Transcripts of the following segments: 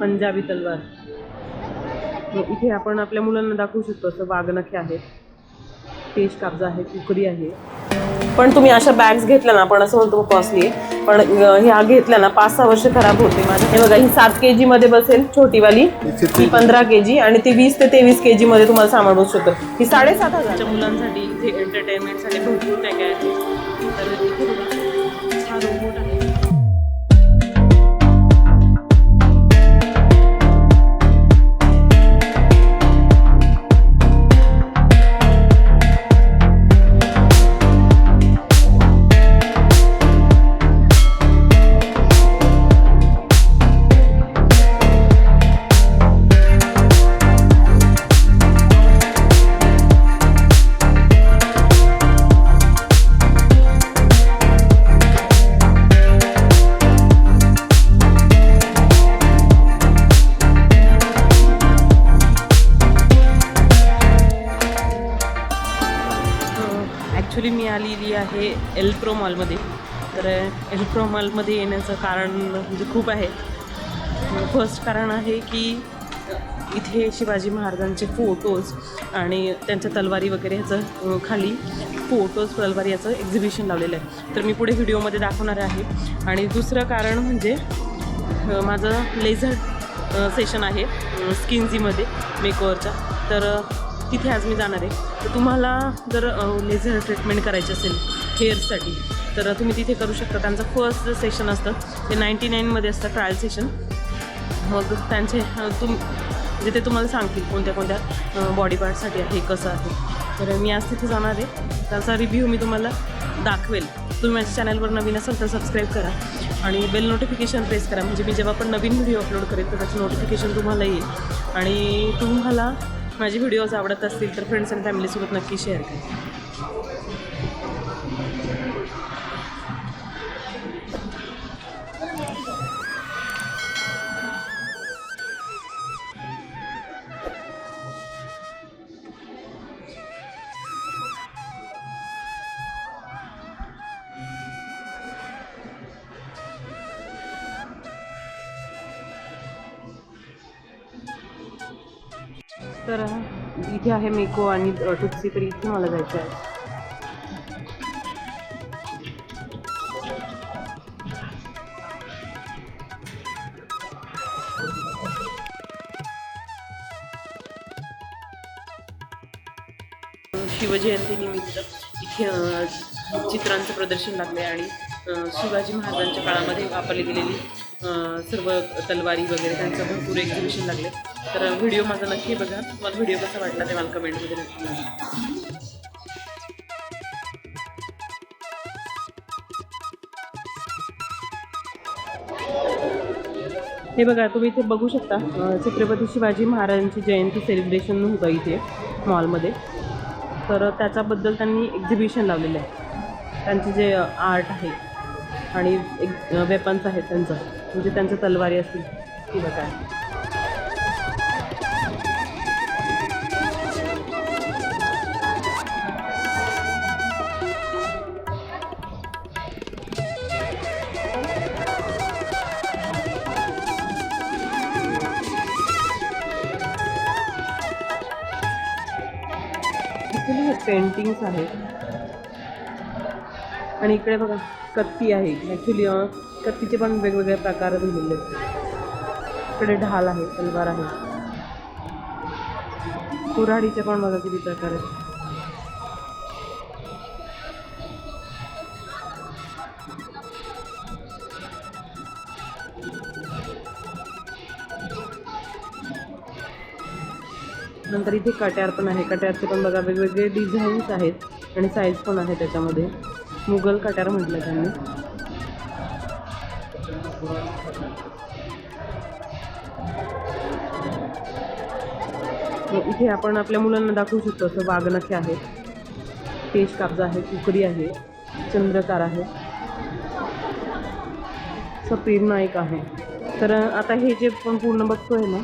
पंजाबी तलवार. मग इथे आपण आपल्या मुलांना दाखवू शकतो असं वाघनखे आहेत पेश काब्जा आहे कुकरी आहे. पण तुम्ही अशा बॅग्स घेतल्या ना आपण असं म्हणतो कॉस्टली आहे पण ह्या घेतल्या ना पाच सहा वर्ष खराब होते माझ्या हे बघा ही सात के जी मध्ये बसेल छोटीवाली. ही पंधरा के जी आणि ती वीस ते तेवीस के जी मध्ये तुम्हाला सामान बसू शकतं. ही साडेसात हजारच्या मुलांसाठी इथे एंटरटेनमेंटसाठी भरपूर काय काय आलेली आहे एल्प्रो मॉलमध्ये तर एल्प्रो मॉलमध्ये येण्याचं कारण म्हणजे खूप आहे. फर्स्ट कारण आहे की इथे शिवाजी महाराजांचे फोटोज आणि त्यांच्या तलवारी वगैरे ह्याचं खाली फोटोज तलवारी याचं एक्झिबिशन लावलेलं आहे. तर मी पुढे व्हिडिओमध्ये दाखवणार आहे. आणि दुसरं कारण म्हणजे माझं लेझर सेशन आहे स्किनझीमध्ये मेकओवरच्या तर तिथे आज मी जाणार आहे. तर तुम्हाला जर लेझर ट्रीटमेंट करायची असेल हेअरसाठी तर तुम्ही तिथे करू शकता. त्यांचं फर्स्ट जे सेशन असतं. ते नाईंटी नाईनमध्ये असतं ट्रायल सेशन मग त्यांचे तुम म्हणजे ते तुम्हाला सांगतील कोणत्या कोणत्या बॉडी पार्टसाठी आहे कसं आहे. तर मी आज तिथे जाणार आहे. त्याचा रिव्ह्यू मी तुम्हाला दाखवेल. तुम्ही माझ्या चॅनलवर नवीन असाल तर सबस्क्राईब करा. आणि बेल नोटिफिकेशन प्रेस करा. म्हणजे मी जेव्हा पण नवीन व्हिडिओ अपलोड करेल तर त्याचं नोटिफिकेशन तुम्हाला येईल. आणि तुम्हाला माझे व्हिडिओज आवडत असतील तर फ्रेंड्स आणि फॅमिलीसोबत नक्की शेअर करा. तर इथे आहे मेको आणि अ, तर इथे मला जायचं आहे. शिवजयंतीनिमित्त इथे चित्रांचं प्रदर्शन लागले आणि शिवाजी महाराजांच्या काळामध्ये वापरली गेलेली सर्व तलवारी वगैरे त्यांचं भरपूर एक्झिबिशन लागले. तर व्हिडिओ माझा नक्की बघा. तुम्हाला व्हिडिओ कसा वाटला ते मला कमेंटमध्ये नक्की हे बघा तुम्ही इथे बघू शकता छत्रपती शिवाजी महाराजांची जयंती सेलिब्रेशन होतं इथे मॉलमध्ये तर त्याच्याबद्दल त्यांनी एक्झिबिशन लावलेलं आहे. त्यांचे जे आर्ट आहे आणि एक वेपन्स आहेत त्यांचं. म्हणजे त्यांचं तलवारी असतील. किंवा काय पेंटिंग्स आहेत. आणि इकडे बघा कत्ती आहे. ॲक्च्युली कत्तीचे पण वेगवेगळे प्रकार दिलेले आहेत इकडे ढाल आहे तलवार आहे. कुऱ्हाडीचे पण बघा किती प्रकार आहेत. नंतर इथे कट्यार पण आहे. कट्यारचे पण बघा वेगवेगळे डिझाईन्स आहेत आणि साईज पण आहे त्याच्यामध्ये. मुघल कट्यार म्हटलं त्यांनी. इथे आपण आपल्या मुलांना दाखवू शकतो असं वाघनखे आहे पेश काब्जा आहे कुकरी आहे चंद्रकार आहे. सपीर नाईक आहे. तर आता हे जे पण पूर्ण बघतोय ना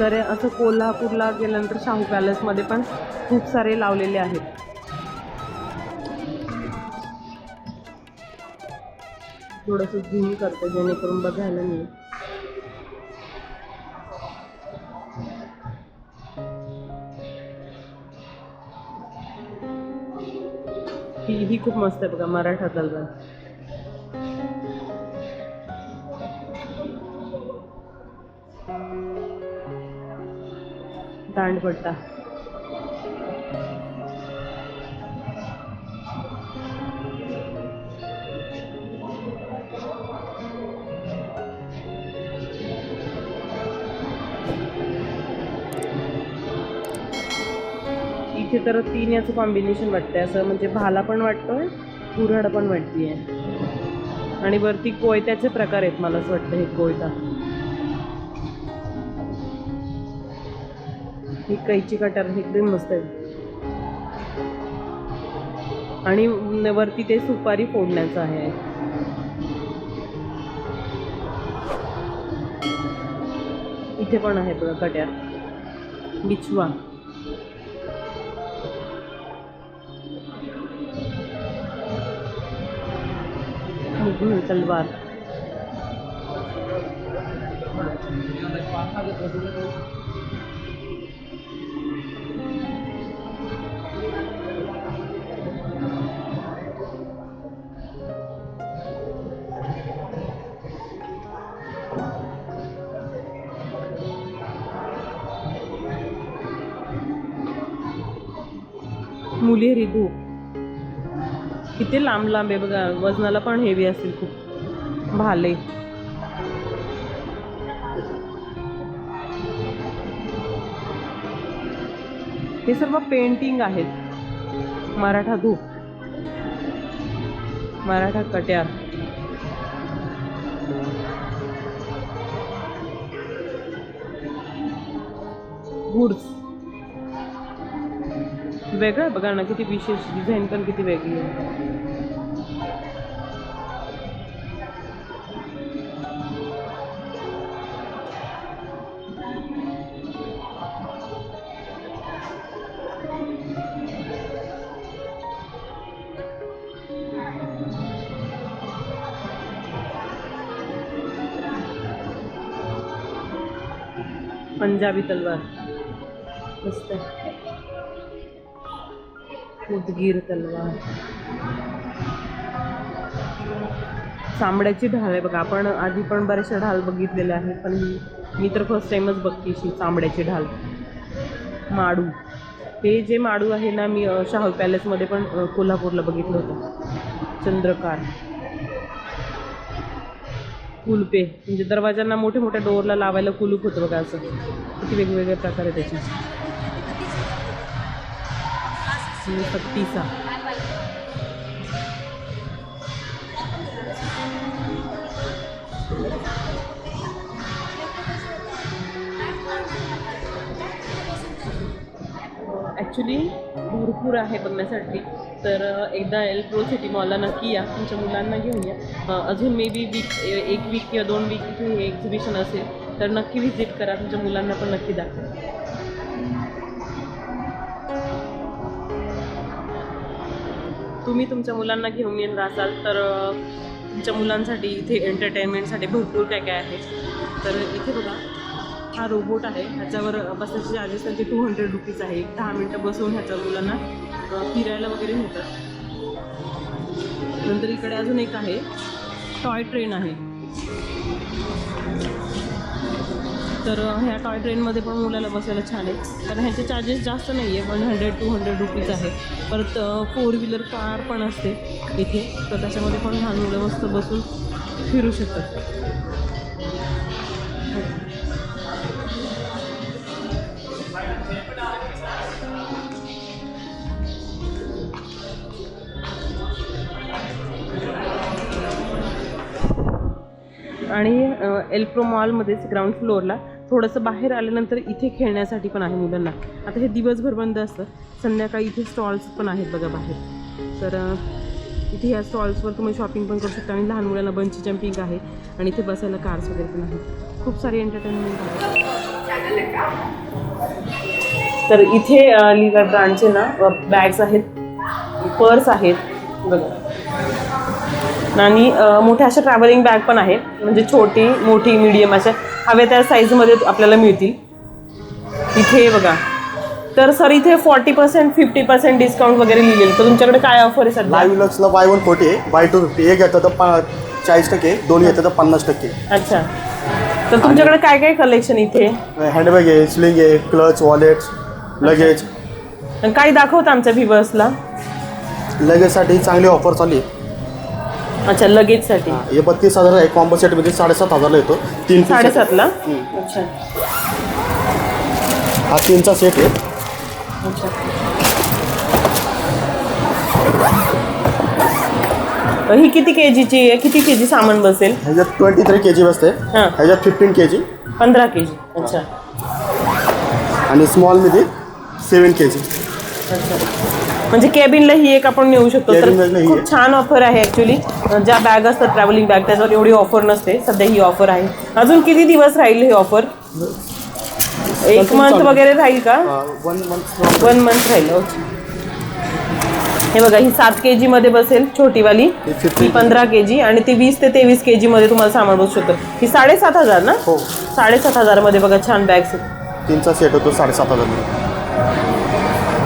तर असं कोल्हापूरला गेल्यानंतर शाहू पॅलेसमध्ये पण खूप सारे लावलेले आहेत. थोडंसं झूम करते जेणेकरून बघायला मिळेल. ही ही खूप मस्त आहे बघा मराठा तलवार दांडपट्टा. इथे तर तीन याचं कॉम्बिनेशन वाटतंय. असं म्हणजे भाला पण वाटतोय कुऱ्हाड पण वाटतीये. आणि वरती कोयत्याचे प्रकार आहेत मला असं वाटतं हे कोयता. ही कैची कटर एकदम मस्त आहे. आणि वरती ते सुपारी फोडण्याचं आहे. इथे पण आहे बघा कट्या. बिछवा. मुघल तलवार मुलेरी धूप किती लांब लांब आहे बघा वजनाला पण हेवी असेल खूप. भाले. हे सर्व पेंटिंग आहेत. मराठा धूप. मराठा कट्यार. गुड्स. आहे बघा ना किती विशेष डिझाईन पण किती वेगळी आहे पंजाबी तलवार। मस्त आहे उदगीर तलवार चांबड्याची ढाल आहे बघा आपण आधी पण बऱ्याचशा ढाल बघितलेल्या आहेत पण मी तर फर्स्ट टाइमच बघते अशी चांबड्याची ढाल. माडू. हे जे माडू आहे ना मी शाहू पॅलेसमध्ये पण कोल्हापूरला बघितलं होतं. चंद्रकार कुलपे. म्हणजे दरवाजांना मोठ्या मोठ्या डोअरला लावायला कुलूप होतं बघा असं. किती वेगवेगळ्या प्रकार आहे त्याचे. आणि पत्तीसा ॲक्च्युली भरपूर आहे बघण्यासाठी. तर एकदा एल प्रो सिटी मॉलला नक्की या. तुमच्या मुलांना घेऊन या. अजून मे बी वीक एक वीक किंवा दोन वीक इथे हे एक्झिबिशन असेल तर नक्की व्हिजिट करा. तुमच्या मुलांना पण नक्की दाखवा. तुम्ही तुमच्या मुलांना घेऊन येणार असाल तर तुमच्या मुलांसाठी इथे एंटरटेनमेंटसाठी भरपूर काय काय आहे. तर इथे बघा हा रोबोट आहे. ह्याच्यावर बसायचे चार्जेस त्यांचे टू हंड्रेड रुपीज आहे. दहा मिनटं बसवून ह्याच्या मुलांना फिरायला वगैरे नेतात. नंतर इकडे अजून एक आहे. टॉय ट्रेन आहे. तर ह्या टॉय ट्रेनमध्ये पण मुलाला बसायला छान आहे. कारण ह्याचे चार्जेस जास्त नाही आहे पण हंड्रेड टू हंड्रेड रुपीज आहे. परत फोर व्हीलर कार पण असते इथे. तर त्याच्यामध्ये पण लहान मुलं मस्त बसून फिरू शकतात. एल्प्रो मॉलमध्येच ग्राउंड फ्लोअरला थोडंसं बाहेर आल्यानंतर इथे खेळण्यासाठी पण आहे मुलांना. आता हे दिवसभर बंद असतं. संध्याकाळी इथे स्टॉल्स पण आहेत बघा बाहेर. तर इथे ह्या स्टॉल्सवर तुम्ही शॉपिंग पण करू शकता आणि लहान मुलांना बंची जम्पिंग आहे आणि इथे बसायला कार्स वगैरे पण आहेत. खूप सारी एंटरटेनमेंट आहे. तर इथे लिगा ब्रँडचे ना बॅग्स आहेत पर्स आहेत. बघा. आणि मोठ्या अशा ट्रॅव्हलिंग बॅग पण आहे म्हणजे छोटी मोठी मीडियम अशा. हव्या त्या साईजमध्ये आपल्याला मिळतील. इथे बघा. तर सर इथे forty percent fifty percent discount वगैरे लिहिलेलं तर तुमच्याकडे काय ऑफर आहे सध्या? लाईव्ह लक्सला बाय वन फोर्टी आहे. बाय टू फिफ्टी एक येतं तर पा चाळीस टक्के. दोन येतं तर पन्नास टक्के. अच्छा. तर तुमच्याकडे काय काय कलेक्शन इथे? हँडबॅग आहे स्लिंग आहे क्लच वॉलेट लगेज काय दाखवतं आमच्या व्हिवर्सला लगेजसाठी चांगली ऑफर चालू आहे. अच्छा लगेजसाठी हे बत्तीस हजार आहे कॉम्बो सेटमध्ये साडेसात हजारला येतो. तीन piece आहे. साडेसातला? हम्म. अच्छा. हा तीनचा सेट आहे. अच्छा. ही किती के जीची आहे किती के जी सामान बसेल? ह्याच्यात ट्वेंटी थ्री के जी बसते. हां. ह्याच्यात फिफ्टीन के जी पंधरा के जी अच्छा. आणि स्मॉलमध्ये सेवन के जी अच्छा. म्हणजे केबिनला ही एक आपण नेऊ शकतो. तर खूप. छान ऑफर आहे ॲक्च्युली ज्या बॅग असतात ट्रॅव्हलिंग बॅग त्याच्यावर एवढी ऑफर नसते. सध्या ही ऑफर आहे. अजून किती दिवस राहील ही ऑफर एक. मंथ वगैरे राहील का? वन मंथ वन मंथ राहील ओके हे बघा ही सात के मध्ये बसेल छोटीवाली. ही 15 पंधरा के जी आणि ती वीस ते तेवीस के मध्ये तुम्हाला सामान बसू शकतं. ही साडेसात हजार ना? हो. साडेसात हजारमध्ये बघा छान बॅग्स तीनचा सेट होतो साडेसात हजार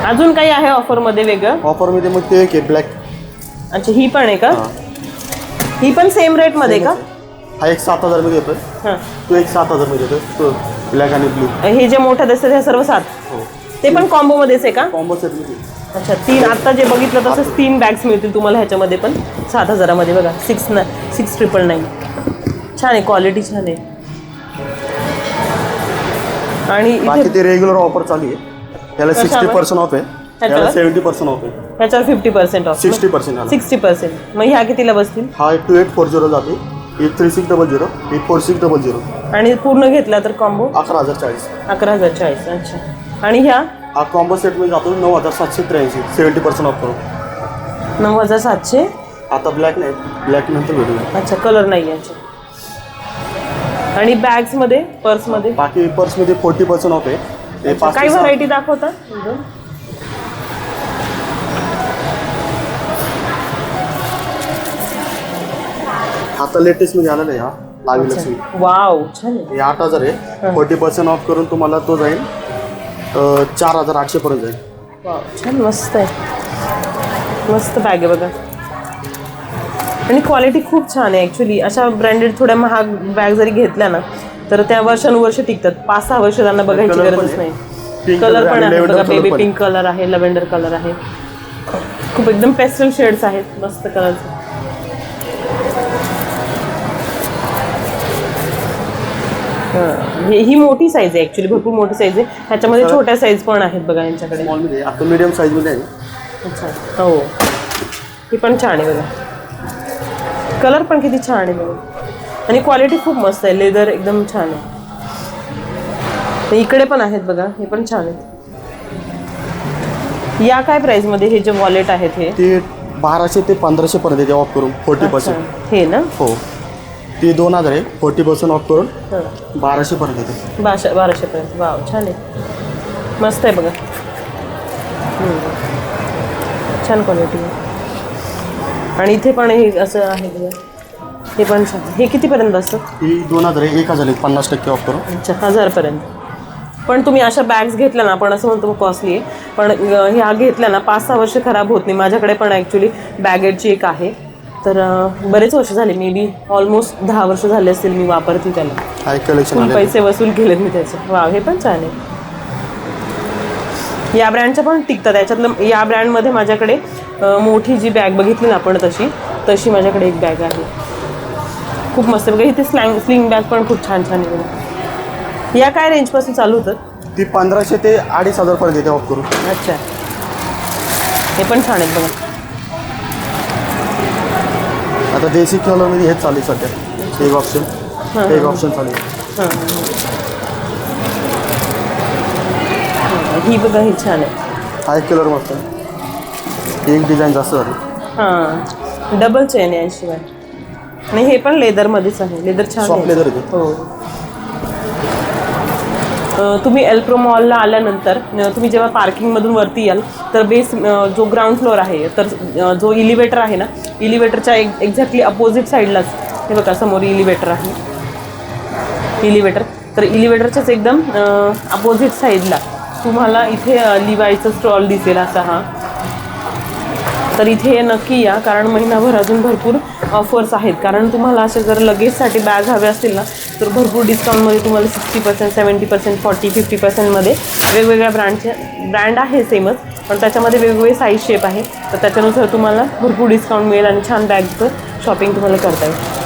अजून काही आहे ऑफरमध्ये वेगळं? ऑफरमध्ये मग ते एक आहे ब्लॅक. अच्छा ही पण आहे का? ही. पण सेम रेटमध्ये का? हा एक सात हजारमध्ये येतो हां. तो एक सात हजारमध्ये येतो तो ब्लॅक आणि ब्लू. हे जे मोठ्या दिसतात ह्या सर्व सात? हो. ते पण कॉम्बोमध्येच आहे का? कॉम्बो सेटमध्ये अच्छा तीन आता जे बघितलं तसंच तीन बॅग्स मिळतील तुम्हाला ह्याच्यामध्ये पण. सात हजारामध्ये बघा. सिक्स ना सिक्स ट्रिपल नाईन छान आहे क्वालिटी छान आहे. आणि ते रेग्युलर ऑफर चालू आहे. त्याला सिक्स्टी? पर्सेंट ऑफ आहे? त्याला सेव्हन्टी पर्सेंट ऑफ आहे. ह्याच्यावर fifty percent off sixty percent sixty percent मग ह्या कितीला बसतील? हा टू एट फोर झिरो जाते ही थ्री सिक्स डबल झिरो ही फोर सिक्स डबल झिरो आणि पूर्ण घेतला तर कॉम्बो अकरा हजार चाळीस. अकरा हजार चाळीस अच्छा. आणि ह्या? हा कॉम्बो सेटमध्ये जातो नऊ हजार सातशे त्र्याऐंशी. सेव्हन्टी पर्सेंट ऑफ करून नऊ हजार सातशे? आता ब्लॅक नाही ब्लॅक नंतर भेटूया. अच्छा कलर नाही याचे आणि बॅग्समध्ये पर्समध्ये बाकी पर्समध्ये फोर्टी पर्सेंट ऑफ आहे. हे सहा- व्हरायटी दाखवता आता लेटेस्टमध्ये आलेला आहे हा लावी लक्ष्मी वाव. छान आहे हे आठ हजार आहे. फोर्टी पर्सेंट ऑफ करून तुम्हाला तो जाईल अं, चार हजार आठशेपर्यंत जाईल. वाव. छान मस्त आहे. मस्त बॅग आहे बघा. आणि क्वालिटी खूप छान आहे ॲक्च्युली अशा ब्रँडेड थोड्या महाग बॅग जरी घेतल्या ना तर त्या वर्षानुवर्ष टिकतात. पाच सहा वर्ष त्यांना बघायची गरजच. नाही. कलर पण आहे. बघा बेबी. पिंक कलर आहे लव्हेंडर कलर आहे. खूप एकदम पेस्टल शेड्स आहेत. मस्त कलरचे ही मोठी साईज आहे ॲक्च्युली भरपूर मोठी साईज आहे. ह्याच्यामध्ये छोट्या साईज पण आहेत बघा यांच्याकडे. आता मीडियम साईजमध्ये आहे. अच्छा. हो. ही पण छान आहे बघा. कलर पण किती छान आहे बघा. आणि क्वालिटी खूप मस्त आहे. लेदर एकदम छान आहे. इकडे पण आहेत बघा हे पण छान आहेत. या काय प्राईजमध्ये हे जे वॉलेट आहेत हे? ते बाराशे ते पंधराशे पर्यंत येते ऑफ करून फोर्टी पर्सेंट हे ना? हो. ते दोन हजार आहे फोर्टी पर्सेंट ऑफ करून बाराशे पर्यंत येते. बाशा बाराशेपर्यंत वाव छान आहे. मस्त आहे बघा. छान क्वालिटी आहे. आणि इथे पण हे असं आहे बघा. हे पण छान. हे कितीपर्यंत असतं? ही दोन हजार आहे एक हजार आहे पन्नास टक्के ऑफ करून अच्छा हजारपर्यंत. पण तुम्ही अशा बॅग्स घेतल्या ना आपण असं म्हणतो कॉस्टली आहे. पण अं, ह्या घेतल्या ना पाच सहा वर्ष खराब होत नाही. माझ्याकडे पण ॲक्च्युली बॅगेटची एक आहे. तर अं, बरेच वर्ष झाले मे बी ऑलमोस्ट दहा वर्ष झाले असतील मी वापरते त्याला. हा एक कलेक्शन फुल आले पैसे वसूल केलेत मी त्याचे. वा हे पण छान आहे. या ब्रँडच्या पण टिकतात. याच्यातलं या ब्रँडमध्ये माझ्याकडे अं, मोठी जी बॅग बघितली ना आपण तशी तशी माझ्याकडे एक बॅग आहे. खूप मस्त बघा इथे स्लँग स्लिंग बॅग पण खूप छान छान आहे. या काय रेंजपासून चालू होतं? ती पंधराशे ते अडीच हजार पर्यंत येते ऑफ करून. अच्छा. हे पण छान आहेत बघा. आता देसी कलरमध्ये हेच चालू आहे सध्या. एक ऑप्शन हां, एक ऑप्शन चालू आहे. हां बघा ही छान आहे. हा एक कलर मस्त एक डिझाईन जास्त झाली. हां. डबल चेन आहे शिवाय आणि हे पण लेदरमध्येच आहे. लेदर छान Soft आहे. leather आहे ते. हो. तुम्ही एल्प्रो मॉलला आल्यानंतर तुम्ही जेव्हा पार्किंगमधून वरती याल तर बेस जो ग्राउंड फ्लोअर आहे तर जो इलिव्हेटर आहे ना इलिव्हेटरच्या एक एक्झॅक्टली अपोजिट साईडलाच हे बघा समोर इलिव्हेटर आहे. इलिव्हेटर तर इलिव्हेटरच्याच एकदम अपोजिट साईडला तुम्हाला इथे लिवायचं स्टॉल दिसेल असा हा. तर इथे नक्की या कारण महिनाभर अजून भरपूर ऑफर्स आहेत. कारण तुम्हाला असे जर लगेजसाठी बॅग हवे असतील ना तर भरपूर डिस्काउंटमध्ये तुम्हाला sixty percent seventy percent forty fifty पर्सेंटमध्ये वेगवेगळ्या ब्रँडचे ब्रँड आहे सेमच पण त्याच्यामध्ये वेगवेगळे साईज शेप आहे. तर त्याच्यानुसार तुम्हाला भरपूर डिस्काउंट मिळेल आणि छान बॅगचं शॉपिंग तुम्हाला करता येईल.